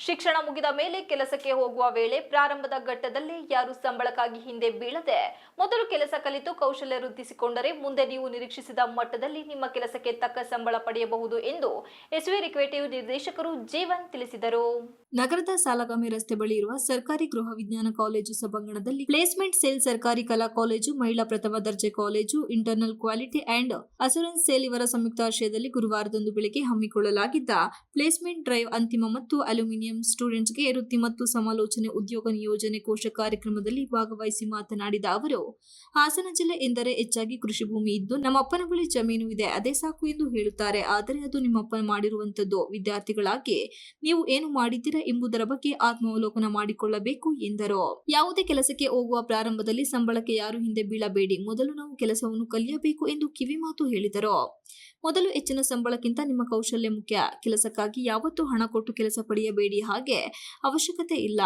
ಶಿಕ್ಷಣ ಮುಗಿದ ಮೇಲೆ ಕೆಲಸಕ್ಕೆ ಹೋಗುವ ವೇಳೆ ಪ್ರಾರಂಭದ ಘಟ್ಟದಲ್ಲಿ ಯಾರು ಸಂಬಳಕ್ಕಾಗಿ ಹಿಂದೆ ಬೀಳದೆ ಮೊದಲು ಕೆಲಸ ಕಲಿತು ಕೌಶಲ್ಯ ವೃದ್ಧಿಸಿಕೊಂಡರೆ ಮುಂದೆ ನೀವು ನಿರೀಕ್ಷಿಸಿದ ಮಟ್ಟದಲ್ಲಿ ನಿಮ್ಮ ಕೆಲಸಕ್ಕೆ ತಕ್ಕ ಸಂಬಳ ಪಡೆಯಬಹುದು ಎಂದು ಎಸ್ವಿ ರಿಕ್ವೇಟಿವ್ ನಿರ್ದೇಶಕರು ಜೀವನ್ ತಿಳಿಸಿದರು. ನಗರದ ಸಾಲಗಾಮಿ ರಸ್ತೆ ಬಳಿ ಇರುವ ಸರ್ಕಾರಿ ಗೃಹ ವಿಜ್ಞಾನ ಕಾಲೇಜು ಸಭಾಂಗಣದಲ್ಲಿ ಪ್ಲೇಸ್ಮೆಂಟ್ ಸೇಲ್ ಸರ್ಕಾರಿ ಕಲಾ ಕಾಲೇಜು, ಮಹಿಳಾ ಪ್ರಥಮ ದರ್ಜೆ college, internal quality and assurance cell ಇವರ ಸಂಯುಕ್ತಾಶ್ರಯದಲ್ಲಿ ಗುರುವಾರದಂದು ಬೆಳಗ್ಗೆ ಹಮ್ಮಿಕೊಳ್ಳಲಾಗಿದ್ದ ಪ್ಲೇಸ್ಮೆಂಟ್ ಡ್ರೈವ್ ಅಂತಿಮ ಮತ್ತು ಅಲ್ಯೂಮಿನಿಯಂ ಸ್ಟೂಡೆಂಟ್ಸ್ಗೆ ವೃತ್ತಿ ಮತ್ತು ಸಮಾಲೋಚನೆ, ಉದ್ಯೋಗ ನಿಯೋಜನೆ ಕೋಶ ಕಾರ್ಯಕ್ರಮದಲ್ಲಿ ಭಾಗವಹಿಸಿ ಮಾತನಾಡಿದ ಅವರು, ಹಾಸನ ಜಿಲ್ಲೆ ಎಂದರೆ ಹೆಚ್ಚಾಗಿ ಕೃಷಿ ಭೂಮಿ ಇದ್ದು ನಮ್ಮಪ್ಪನ ಬಳಿ ಜಮೀನು ಇದೆ, ಅದೇ ಸಾಕು ಎಂದು ಹೇಳುತ್ತಾರೆ. ಆದರೆ ಅದು ನಿಮ್ಮಪ್ಪ ಮಾಡಿರುವಂತದ್ದು ವಿದ್ಯಾರ್ಥಿಗಳಾಗಿ ನೀವು ಏನು ಮಾಡಿದ್ದೀರಾ ಎಂಬುದರ ಬಗ್ಗೆ ಆತ್ಮಾವಲೋಕನ ಮಾಡಿಕೊಳ್ಳಬೇಕು ಎಂದರು. ಯಾವುದೇ ಕೆಲಸಕ್ಕೆ ಹೋಗುವ ಪ್ರಾರಂಭದಲ್ಲಿ ಸಂಬಳಕ್ಕೆ ಯಾರು ಹಿಂದೆ ಬೀಳಬೇಡಿ. ಮೊದಲು ನಾವು ಕೆಲಸವನ್ನು ಕಲಿಯಬೇಕು ಎಂದು ಕಿವಿಮಾತು ಹೇಳಿದರು. ಮೊದಲು ಹೆಚ್ಚಿನ ಸಂಬಳಕ್ಕಿಂತ ನಿಮ್ಮ ಕೌಶಲ್ಯ ಮುಖ್ಯ. ಕೆಲಸಕ್ಕಾಗಿ ಯಾವತ್ತೂ ಹಣ ಕೊಟ್ಟು ಕೆಲಸ ಪಡೆಯಬೇಡಿ. ಹಾಗೆ ಅವಶ್ಯಕತೆ ಇಲ್ಲ.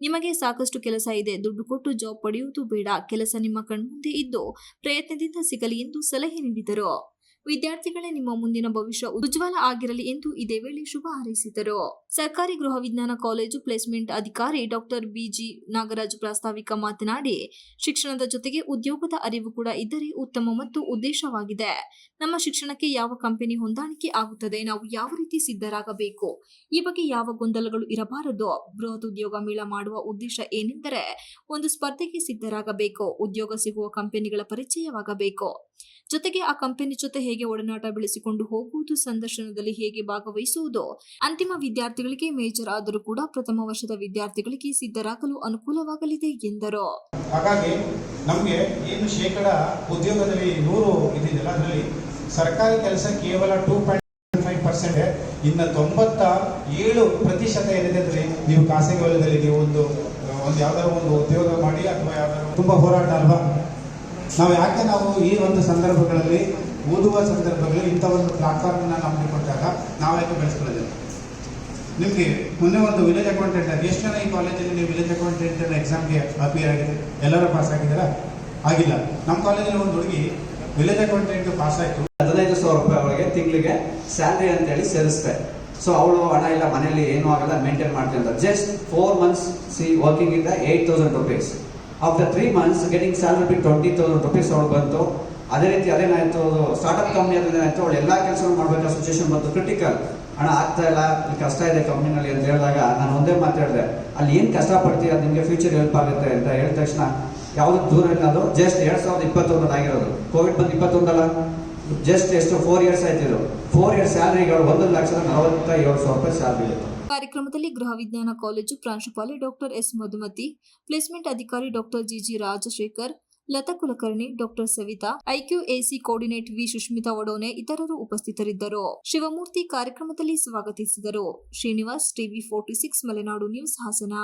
ನಿಮಗೆ ಸಾಕಷ್ಟು ಕೆಲಸ ಇದೆ. ದುಡ್ಡು ಕೊಟ್ಟು ಜಾಬ್ ಪಡೆಯುವುದು ಬೇಡ. ಕೆಲಸ ನಿಮ್ಮ ಕಣ್ಮುಂದೆ ಇದ್ದು ಪ್ರಯತ್ನದಿಂದ ಸಿಗಲಿ ಎಂದು ಸಲಹೆ ನೀಡಿದರು. ವಿದ್ಯಾರ್ಥಿಗಳೇ ನಿಮ್ಮ ಮುಂದಿನ ಭವಿಷ್ಯ ಉಜ್ವಲ ಆಗಿರಲಿ ಎಂದು ಇದೇ ವೇಳೆ ಶುಭ ಹಾರೈಸಿದರು. ಸರ್ಕಾರಿ ಗೃಹ ವಿಜ್ಞಾನ ಕಾಲೇಜು ಪ್ಲೇಸ್ಮೆಂಟ್ ಅಧಿಕಾರಿ ಡಾಕ್ಟರ್ ಬಿಜಿ ನಾಗರಾಜ್ ಪ್ರಾಸ್ತಾವಿಕ ಮಾತನಾಡಿ, ಶಿಕ್ಷಣದ ಜೊತೆಗೆ ಉದ್ಯೋಗದ ಅರಿವು ಕೂಡ ಇದ್ದರೆ ಉತ್ತಮ ಮತ್ತು ಉದ್ದೇಶವಾಗಿದೆ. ನಮ್ಮ ಶಿಕ್ಷಣಕ್ಕೆ ಯಾವ ಕಂಪನಿ ಹೊಂದಾಣಿಕೆ ಆಗುತ್ತದೆ? ನಾವು ಯಾವ ರೀತಿ ಸಿದ್ಧರಾಗಬೇಕು? ಈ ಬಗ್ಗೆ ಯಾವ ಗೊಂದಲಗಳು ಇರಬಾರದು? ಬೃಹತ್ ಉದ್ಯೋಗ ಮೇಳ ಮಾಡುವ ಉದ್ದೇಶ ಏನೆಂದರೆ, ಒಂದು ಸ್ಪರ್ಧೆಗೆ ಸಿದ್ಧರಾಗಬೇಕು. ಉದ್ಯೋಗ ಸಿಗುವ ಕಂಪನಿಗಳ ಪರಿಚಯವಾಗಬೇಕು. ಜೊತೆಗೆ ಆ ಕಂಪನಿ ಜೊತೆ ಹೇಗೆ ಒಡನಾಟ ಬೆಳೆಸಿಕೊಂಡು ಹೋಗುವುದು ಸಂದರ್ಶನದಲ್ಲಿ ಹೇಗೆ ಭಾಗವಹಿಸುವುದು, ಅಂತಿಮ ವಿದ್ಯಾರ್ಥಿಗಳಿಗೆ ಮೇಜರ್ ಆದರೂ ಕೂಡ ಪ್ರಥಮ ವರ್ಷದ ವಿದ್ಯಾರ್ಥಿಗಳಿಗೆ ಸಿದ್ಧರಾಗಲು ಅನುಕೂಲವಾಗಲಿದೆ ಎಂದರು. ಹಾಗಾಗಿ ನಮಗೆ ಏನು ಶೇಕಡ ಉದ್ಯೋಗದಲ್ಲಿ ನೂರು ಇದೆಯಲ್ಲ ಅದರಲ್ಲಿ ಸರ್ಕಾರಿ ಕೆಲಸ ಕೇವಲ ಟೂ ಪಾಯಿಂಟ್ ಫೈವ್ ಪರ್ಸೆಂಟ್ ಇನ್ನು ತೊಂಬತ್ತ ಏಳು ಪ್ರತಿಶತ ಏನಿದೆ ಅದರಲ್ಲಿ ನೀವು ಖಾಸಗಿ ವಲಯದಲ್ಲಿ ನೀವು ಒಂದು ಒಂದು ಯಾವ್ದಾದ್ರು ಒಂದು ಉದ್ಯೋಗ ಮಾಡಿ ಅಥವಾ ಯಾವ್ದಾದ್ರು ತುಂಬ ಹೋರಾಟ ಅಲ್ವಾ? ನಾವು ಯಾಕೆ ನಾವು ಈ ಒಂದು ಸಂದರ್ಭಗಳಲ್ಲಿ ಓದುವ ಸಂದರ್ಭಗಳಲ್ಲಿ ಇಂಥ ಒಂದು ಪ್ಲಾಟ್ಫಾರ್ಮ್ ನಮಗೆ ಕೊಟ್ಟಾಗ ನಾವು ಯಾಕೆ ಬೆಳೆಸ್ಕೊಳ್ಳೋದಿಲ್ಲ? ನಿಮಗೆ ಮೊನ್ನೆ ಒಂದು ವಿಲೇಜ್ ಅಕೌಂಟೆಂಟ್ ಎಷ್ಟು ಜನ ಈ ಕಾಲೇಜಲ್ಲಿ ನೀವು ವಿಲೇಜ್ ಅಕೌಂಟೆಂಟ್ ಎಕ್ಸಾಮ್ಗೆ ಅಪಿಯರ್ ಆಗಿದೆ ಎಲ್ಲರೂ ಪಾಸ್ ಆಗಿದ್ದೀರಾ? ಆಗಿಲ್ಲ. ನಮ್ಮ ಕಾಲೇಜಲ್ಲಿ ಒಂದು ಹುಡುಗಿ ವಿಲೇಜ್ ಅಕೌಂಟೆಂಟ್ ಪಾಸ್ ಆಯಿತು. ಹದಿನೈದು ಸಾವಿರ ರೂಪಾಯಿ ಅವಳಿಗೆ ತಿಂಗಳಿಗೆ ಸ್ಯಾಲ್ರಿ ಅಂತೇಳಿ ಸೇರಿಸ್ತೆ. ಸೊ ಅವಳು ಹಣ ಇಲ್ಲ, ಮನೆಯಲ್ಲಿ ಏನೂ ಆಗಲ್ಲ ಮೇಂಟೈನ್ ಮಾಡ್ತೀನಿ ಅಂತ. Just four months see working ಇಂದ eight thousand rupees after three months getting salary ಬಿಟ್ಟು ಟ್ವೆಂಟಿ ತೌಸಂಡ್ ರುಪೀಸ್ ಅವಳು ಬಂತು. ಅದೇ ರೀತಿ ಅದೇನಾಯಿತು ಸ್ಟಾರ್ಟ್ಅಪ್ ಕಂಪ್ನಿ ಏನಾಯಿತು ಅವಳು ಎಲ್ಲ ಕೆಲಸ ಮಾಡಬೇಕಾದ ಸಿಚುವೇಶನ್ ಬಂತು. ಕ್ರಿಟಿಕಲ್ ಹಣ ಆಗ್ತಾ ಇಲ್ಲ, ಇಲ್ಲಿ ಕಷ್ಟ ಇದೆ ಕಂಪ್ನಿನಲ್ಲಿ ಅಂತ ಹೇಳಿದಾಗ ನಾನು ಒಂದೇ ಮಾತಾಡಿದೆ ಅಲ್ಲಿ ಏನು ಕಷ್ಟ ಪಡ್ತೀಯ ನಿಮಗೆ ಫ್ಯೂಚರ್ ಹೆಲ್ಪ್ ಆಗುತ್ತೆ ಅಂತ ಹೇಳಿದ ತಕ್ಷಣ ಯಾವುದು ದೂರ ಇಲ್ಲ ಅದು ಜಸ್ಟ್ ಎರಡು ಸಾವಿರದ ಇಪ್ಪತ್ತೊಂದರಲ್ಲಿ ಆಗಿರೋದು. ಕೋವಿಡ್ ಬಂದು ಇಪ್ಪತ್ತೊಂದಲ್ಲ? ಜಸ್ಟ್ ಎಷ್ಟು ಫೋರ್ ಇಯರ್ಸ್ ಆಯ್ತಿದ್ರು ಫೋರ್ ಇಯರ್ಸ್ ಸ್ಯಾಲ್ರಿಗಳು ಒಂದು ಲಕ್ಷದ ನಲವತ್ತ ಏಳು ಸಾವಿರ ರೂಪಾಯಿ ಸ್ಯಾಲ್ರಿ ಇತ್ತು. ಕಾರ್ಯಕ್ರಮದಲ್ಲಿ ಗೃಹ ವಿಜ್ಞಾನ ಕಾಲೇಜು ಪ್ರಾಂಶುಪಾಲೆ ಡಾಕ್ಟರ್ ಎಸ್ ಮಧುಮತಿ, ಪ್ಲೇಸ್ಮೆಂಟ್ ಅಧಿಕಾರಿ doctor GG Rajashekar, Latha Kulkarni, doctor Savitha IQAC coordinate V Sushmitha ಒಡೋನೆ ಇತರರು ಉಪಸ್ಥಿತರಿದ್ದರು. ಶಿವಮೂರ್ತಿ ಕಾರ್ಯಕ್ರಮದಲ್ಲಿ ಸ್ವಾಗತಿಸಿದರು. Srinivas TV forty six Malenadu news Hassan.